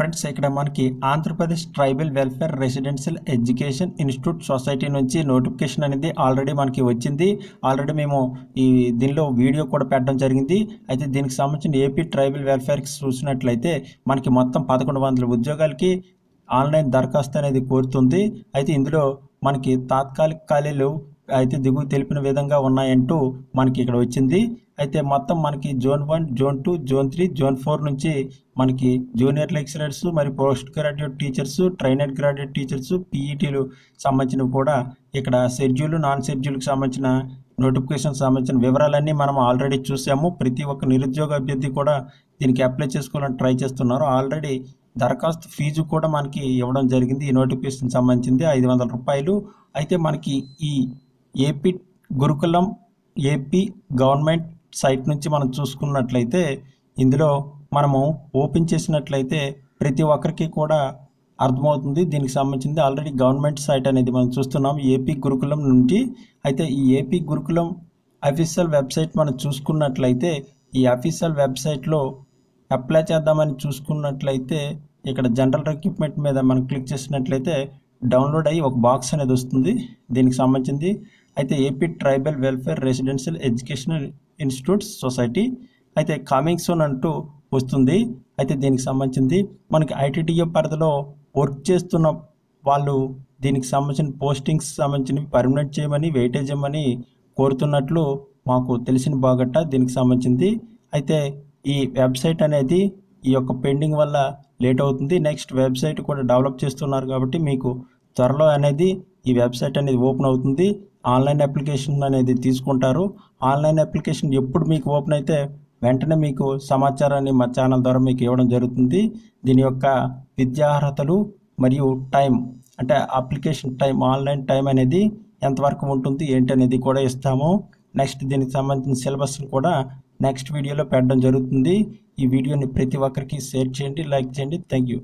Friends ఇక్కడ మనకి Andhra Pradesh tribal welfare residential education institute society నుంచి నోటిఫికేషన్ అనేది ఆల్రెడీ మనకి వచ్చింది. ఆల్రెడీ మేము ఈ దీనిలో వీడియో కూడా పెట్టడం జరిగింది. అయితే దీనికి సంబంధించిన ఏపీ ట్రైబల్ వెల్ఫేర్కి చూసినట్లయితే మనకి మొత్తం పదకొండు వందల ఉద్యోగాలకి ఆన్లైన్ దరఖాస్తు అనేది కోరుతుంది. అయితే ఇందులో మనకి తాత్కాలిక ఖాళీలు అయితే దిగువ తెలిపిన విధంగా ఉన్నాయంటూ మనకి ఇక్కడ వచ్చింది. అయితే మొత్తం మనకి zone one zone two zone three zone four నుంచి మనకి జూనియర్ లెక్చరర్స్ మరియు post graduate teachers trainer graduate teachers పీఈటీలు సంబంధించినవి కూడా ఇక్కడ షెడ్యూల్ నాన్ షెడ్యూల్కి సంబంధించిన నోటిఫికేషన్ సంబంధించిన వివరాలన్నీ మనం ఆల్రెడీ చూసాము. ప్రతి ఒక్క నిరుద్యోగ అభ్యర్థి కూడా దీనికి అప్లై చేసుకోవాలని ట్రై చేస్తున్నారు. ఆల్రెడీ దరఖాస్తు ఫీజు కూడా మనకి ఇవ్వడం జరిగింది. ఈ నోటిఫికేషన్ సంబంధించింది ఐదు వందల రూపాయలు. అయితే మనకి ఈ ఏపీ గురుకులం ఏపీ గవర్నమెంట్ సైట్ నుంచి మనం చూసుకున్నట్లయితే ఇందులో మనము ఓపెన్ చేసినట్లయితే ప్రతి ఒక్కరికి కూడా అర్థమవుతుంది. దీనికి సంబంధించింది ఆల్రెడీ గవర్నమెంట్ సైట్ అనేది మనం చూస్తున్నాం. ఏపీ గురుకులం నుండి అయితే ఈ ఏపీ గురుకులం అఫీషియల్ వెబ్సైట్ మనం చూసుకున్నట్లయితే ఈ అఫీషియల్ వెబ్సైట్లో అప్లై చేద్దామని చూసుకున్నట్లయితే ఇక్కడ జనరల్ రిక్రూట్మెంట్ మీద మనం క్లిక్ చేసినట్లయితే డౌన్లోడ్ అయ్యి ఒక బాక్స్ అనేది వస్తుంది. దీనికి సంబంధించింది అయితే AP tribal welfare residential educational institutes society అయితే కమింగ్ సోన్ అంటూ వస్తుంది. అయితే దీనికి సంబంధించింది మనకి ఐటీడీఏ పరిధిలో వర్క్ చేస్తున్న వాళ్ళు దీనికి సంబంధించిన పోస్టింగ్స్ సంబంధించినవి పర్మనెంట్ చేయమని వెయిటేజ్ చేయమని కోరుతున్నట్లు మాకు తెలిసిన బాగట్ట దీనికి సంబంధించింది. అయితే ఈ వెబ్సైట్ అనేది ఈ యొక్క పెండింగ్ వల్ల లేట్ అవుతుంది. నెక్స్ట్ వెబ్సైట్ కూడా డెవలప్ చేస్తున్నారు కాబట్టి మీకు త్వరలో అనేది ఈ వెబ్సైట్ అనేది ఓపెన్ అవుతుంది. ఆన్లైన్ అప్లికేషన్ అనేది తీసుకుంటారు. ఆన్లైన్ అప్లికేషన్ ఎప్పుడు మీకు ఓపెన్ అయితే వెంటనే మీకు సమాచారాన్ని మా ఛానల్ ద్వారా మీకు ఇవ్వడం జరుగుతుంది. దీని యొక్క విద్యార్హతలు మరియు టైం అంటే అప్లికేషన్ టైం ఆన్లైన్ టైం అనేది ఎంతవరకు ఉంటుంది ఏంటి అనేది కూడా ఇస్తాము. నెక్స్ట్ దీనికి సంబంధించిన సిలబస్ని కూడా నెక్స్ట్ వీడియోలో పెట్టడం జరుగుతుంది. ఈ వీడియోని ప్రతి ఒక్కరికి షేర్ చేయండి లైక్ చేయండి. Thank you